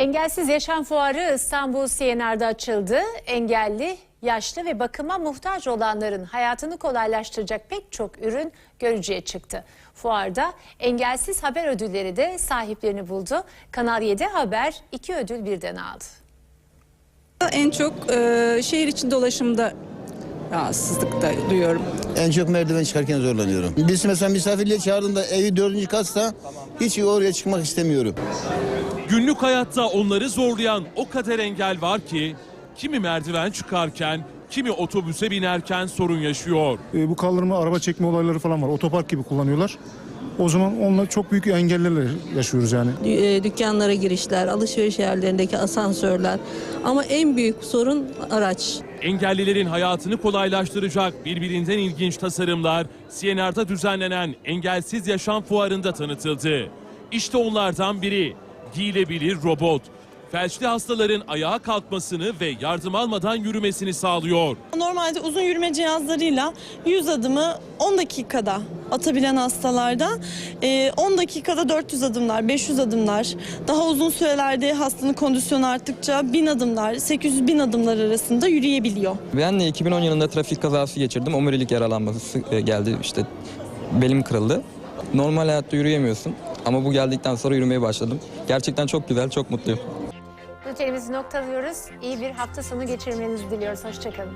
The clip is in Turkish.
Engelsiz Yaşam Fuarı İstanbul CNR'da açıldı. Engelli, yaşlı ve bakıma muhtaç olanların hayatını kolaylaştıracak pek çok ürün görücüye çıktı. Fuarda engelsiz haber ödülleri de sahiplerini buldu. Kanal 7 Haber iki ödül birden aldı. En çok e, şehir içi dolaşımda rahatsızlık da duyuyorum. En çok merdiven çıkarken zorlanıyorum. Birisi mesela misafirliğe çağırdığında evi dördüncü katsa hiç oraya çıkmak istemiyorum. Günlük hayatta onları zorlayan o kadar engel var ki kimi merdiven çıkarken, kimi otobüse binerken sorun yaşıyor. E, bu kaldırma araba çekme olayları falan var. Otopark gibi kullanıyorlar. O zaman onunla çok büyük engellerle yaşıyoruz yani. e, dükkanlara girişler, alışveriş yerlerindeki asansörler. Ama en büyük sorun araç. Engellilerin hayatını kolaylaştıracak birbirinden ilginç tasarımlar CNR'da düzenlenen Engelsiz Yaşam Fuarı'nda tanıtıldı. İşte onlardan biri giyilebilir robot. Felçli hastaların ayağa kalkmasını ve yardım almadan yürümesini sağlıyor. Normalde uzun yürüme cihazlarıyla 100 adımı 10 dakikada atabilen hastalarda e, 10 dakikada 400 adımlar, 500 adımlar, daha uzun sürelerde hastanın kondisyonu arttıkça 1000 adımlar, 800 bin adımlar arasında yürüyebiliyor. Ben de 2010 yılında trafik kazası geçirdim. Omurilik yaralanması e, geldi. İşte belim kırıldı. Normal hayatta yürüyemiyorsun. Ama bu geldikten sonra yürümeye başladım. Gerçekten çok güzel, çok mutluyum. Bültenimizi noktalıyoruz. İyi bir hafta sonu geçirmenizi diliyoruz. Hoşçakalın.